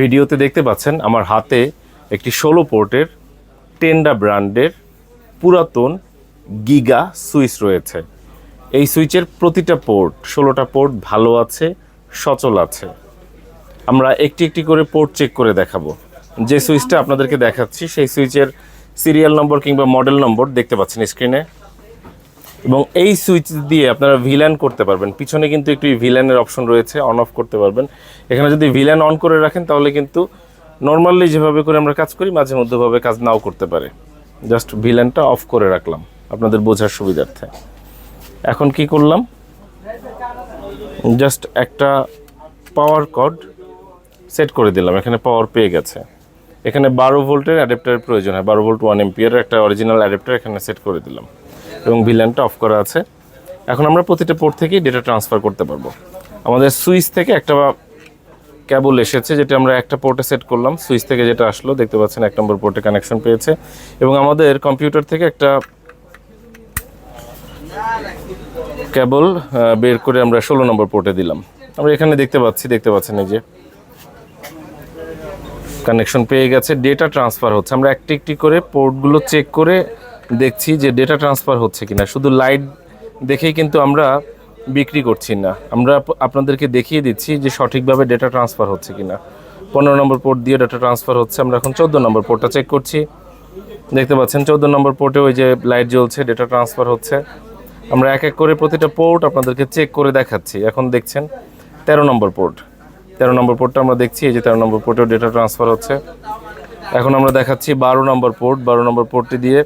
ভিডিওতে দেখতে পাচ্ছেন আমার হাতে একটি ষোলো পোর্টের টেন্ডা ব্র্যান্ডের পুরাতন গিগা সুইচ রয়েছে। এই সুইচের প্রতিটা পোর্ট, ষোলোটা পোর্ট ভালো আছে, সচল আছে। আমরা একটি একটি করে পোর্ট চেক করে দেখাবো। যে সুইচটা আপনাদেরকে দেখাচ্ছি, সেই সুইচের সিরিয়াল নম্বর কিংবা মডেল নম্বর দেখতে পাচ্ছেন স্ক্রিনে। এবং এই সুইচ দিয়ে আপনারা ভিল্যান করতে পারবেন। পিছনে কিন্তু একটি ভিল্যানের অপশন রয়েছে অন অফ করতে পারবেন। এখানে যদি ভিল্যান অন করে রাখেন, তাহলে কিন্তু নর্মালি যেভাবে করে আমরা কাজ করি, মাঝে মধ্যেভাবে কাজ নাও করতে পারে। জাস্ট ভিল্যানটা অফ করে রাখলাম, আপনাদের বোঝার সুবিধার্থে। এখন কি করলাম? জাস্ট একটা পাওয়ার কড সেট করে দিলাম, এখানে পাওয়ার পেয়ে গেছে। এখানে বারো ভোল্টের অ্যাডাপ্টারের প্রয়োজন হয়, বারো ভোল্ট ওয়ান এমপিয়ারের একটা অরিজিনাল অ্যাডাপ্টার এখানে সেট করে দিলাম। এবং ভিল্যানটা অফ করা আছে। এখন আমরা প্রতিটা পোর্ট থেকেই ডেটা ট্রান্সফার করতে পারব। আমাদের সুইচ থেকে একটা কেবল এসেছে যেটা আমরা একটা পোর্টে সেট করলাম। সুইচ থেকে যেটা আসলো দেখতে পাচ্ছেন এক নম্বর পোর্টে কানেকশন পেয়েছে। এবং আমাদের কম্পিউটার থেকে একটা আহ, বের করে আমরা ষোলো নম্বর পোর্টে দিলাম। আমরা এখানে দেখতে পাচ্ছি দেখতে পাচ্ছেন এই যে কানেকশন পেয়ে গেছে ডেটা ট্রান্সফার হচ্ছে। আমরা একটি একটি করে পোর্টগুলো চেক করে দেখছি যে ডেটা ট্রান্সফার হচ্ছে কিনা। শুধু লাইট দেখেই কিন্তু আমরা বিক্রি করছি না। আমরা আপ- আপনাদেরকে দেখিয়ে দিচ্ছি যে সঠিকভাবে ডেটা ট্রান্সফার হচ্ছে কিনা। পনেরো নম্বর পোর্ট দিয়ে ডেটা ট্রান্সফার হচ্ছে। আমরা এখন চোদ্দ নম্বর পোর্টটা চেক করছি। দেখতে পাচ্ছেন, চোদ্দ নম্বর পোর্টে ওই যে লাইট জ্বলছে ডেটা ট্রান্সফার হচ্ছে। আমরা এক এক করে প্রতিটা পোর্ট আপনাদেরকে চেক করে দেখাচ্ছি। এখন দেখছেন, তেরো নম্বর পোর্ট তেরো নম্বর পোর্টটা আমরা দেখছি, এই যে তেরো নম্বর পোর্টেও ডেটা ট্রান্সফার হচ্ছে। এখন আমরা দেখাচ্ছি বারো নম্বর পোর্ট বারো নম্বর পোর্টটি দিয়ে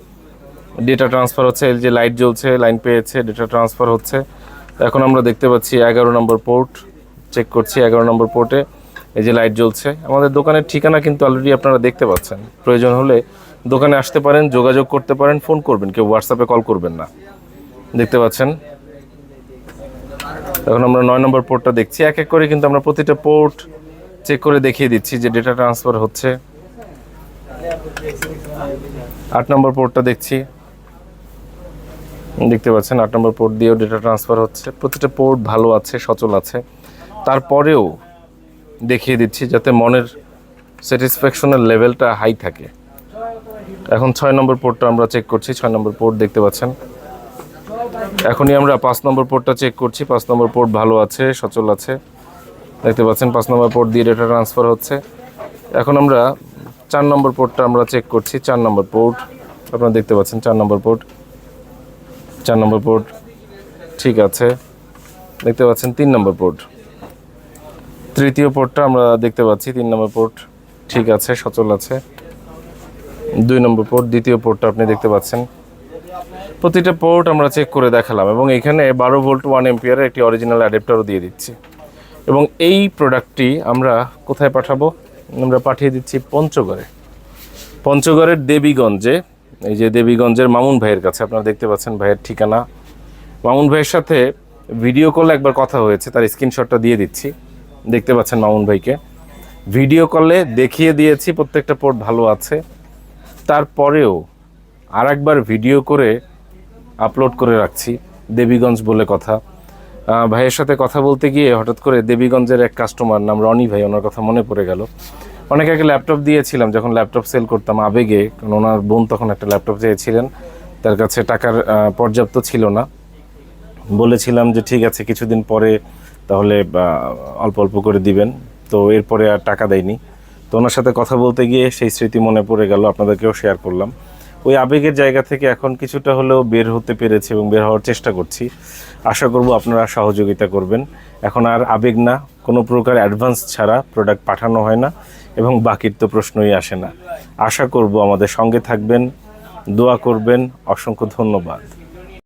ডেটা ট্রান্সফার হচ্ছে যে লাইট জ্বলছে লাইন পেয়েছে ডেটা ট্রান্সফার হচ্ছে। এখন আমরা দেখতে পাচ্ছি এগারো নম্বর পোর্ট চেক করছি এগারো নম্বর পোর্টে এই যে লাইট জ্বলছে। আমাদের দোকানের ঠিকানা কিন্তু অলরেডি আপনারা দেখতে পাচ্ছেন। প্রয়োজন হলে দোকানে আসতে পারেন, যোগাযোগ করতে পারেন ফোন করবেন, কেউ হোয়াটসঅ্যাপে কল করবেন না। দেখতে পাচ্ছেন? এখন আমরা নয় নম্বর পোর্টটা দেখছি। এক এক করে কিন্তু আমরা প্রতিটা পোর্ট চেক করে দেখিয়ে দিচ্ছি যে ডেটা ট্রান্সফার হচ্ছে। আট নম্বর পোর্টটা দেখছি। দেখতে পাচ্ছেন, আট নম্বর পোর্ট দিয়েও ডেটা ট্রান্সফার হচ্ছে। প্রতিটা পোর্ট ভালো আছে, সচল আছে। তারপরেও দেখিয়ে দিচ্ছি যাতে মনের স্যাটিসফ্যাকশনের লেভেলটা হাই থাকে। এখন ছয় নম্বর পোর্টটা আমরা চেক করছি, ছয় নম্বর পোর্ট দেখতে পাচ্ছেন। এখনই আমরা পাঁচ নম্বর পোর্টটা চেক করছি, পাঁচ নম্বর পোর্ট ভালো আছে, সচল আছে। দেখতে পাচ্ছেন, পাঁচ নম্বর পোর্ট দিয়ে ডেটা ট্রান্সফার হচ্ছে। এখন আমরা চার নম্বর পোর্টটা আমরা চেক করছি, চার নম্বর পোর্ট আপনারা দেখতে পাচ্ছেন, চার নম্বর পোর্ট চার নম্বর পোর্ট ঠিক আছে। দেখতে পাচ্ছেন, তিন নম্বর পোর্ট তৃতীয় পোর্টটা আমরা দেখতে পাচ্ছি, তিন নম্বর পোর্ট ঠিক আছে, সচল আছে। দুই নম্বর পোর্ট দ্বিতীয় পোর্টটা আপনি দেখতে পাচ্ছেন। প্রতিটা পোর্ট আমরা চেক করে দেখালাম এবং এখানে বারো ভোল্ট ওয়ান এম্পিয়ারের একটি অরিজিনাল অ্যাডাপ্টারও দিয়ে দিচ্ছি। এবং এই প্রোডাক্টটি আমরা কোথায় পাঠাবো? আমরা পাঠিয়ে দিচ্ছি পঞ্চগড়ে। পঞ্চগড়ের দেবীগঞ্জে এই যে দেবীগঞ্জের মামুন ভাইয়ের কাছে, আপনারা দেখতে পাচ্ছেন ভাইয়ের ঠিকানা। মামুন ভাইয়ের সাথে ভিডিও কলে একবার কথা হয়েছে, তার স্ক্রিনশটটা দিয়ে দিচ্ছি। দেখতে পাচ্ছেন মামুন ভাইকে। ভিডিও কলে দেখিয়ে দিয়েছি, প্রত্যেকটা পোর্ট ভালো আছে। তারপরেও আর একবার ভিডিও করে আপলোড করে রাখছি, দেবীগঞ্জ বলে কথা। ভাইয়ের সাথে কথা বলতে গিয়ে হঠাৎ করে দেবীগঞ্জের এক কাস্টমার নাম রনি ভাই, ওনার কথা মনে পড়ে গেল। অনেক আগে ল্যাপটপ দিয়েছিলাম, যখন ল্যাপটপ সেল করতাম আবেগে, কারণ ওনার বোন তখন একটা ল্যাপটপ চেয়েছিলেন, তার কাছে টাকার পর্যাপ্ত ছিল না। বলেছিলাম যে ঠিক আছে, কিছুদিন পরে তাহলে অল্প অল্প করে দিবেন। তো এরপরে আর টাকা দেয়নি। তো ওনার সাথে কথা বলতে গিয়ে সেই স্মৃতি মনে পড়ে গেল, আপনাদেরকেও শেয়ার করলাম। ওই আবেগের জায়গা থেকে এখন কিছুটা হলেও বের হতে পেরেছি এবং বের হওয়ার চেষ্টা করছি। আশা করব আপনারা সহযোগিতা করবেন। এখন আর আবেগ না, কোনো প্রকার অ্যাডভান্স ছাড়া প্রোডাক্ট পাঠানো হয় না এবং বাকির তো প্রশ্নই আসে না। আশা করব আমাদের সঙ্গে থাকবেন, দোয়া করবেন, অসংখ্য ধন্যবাদ।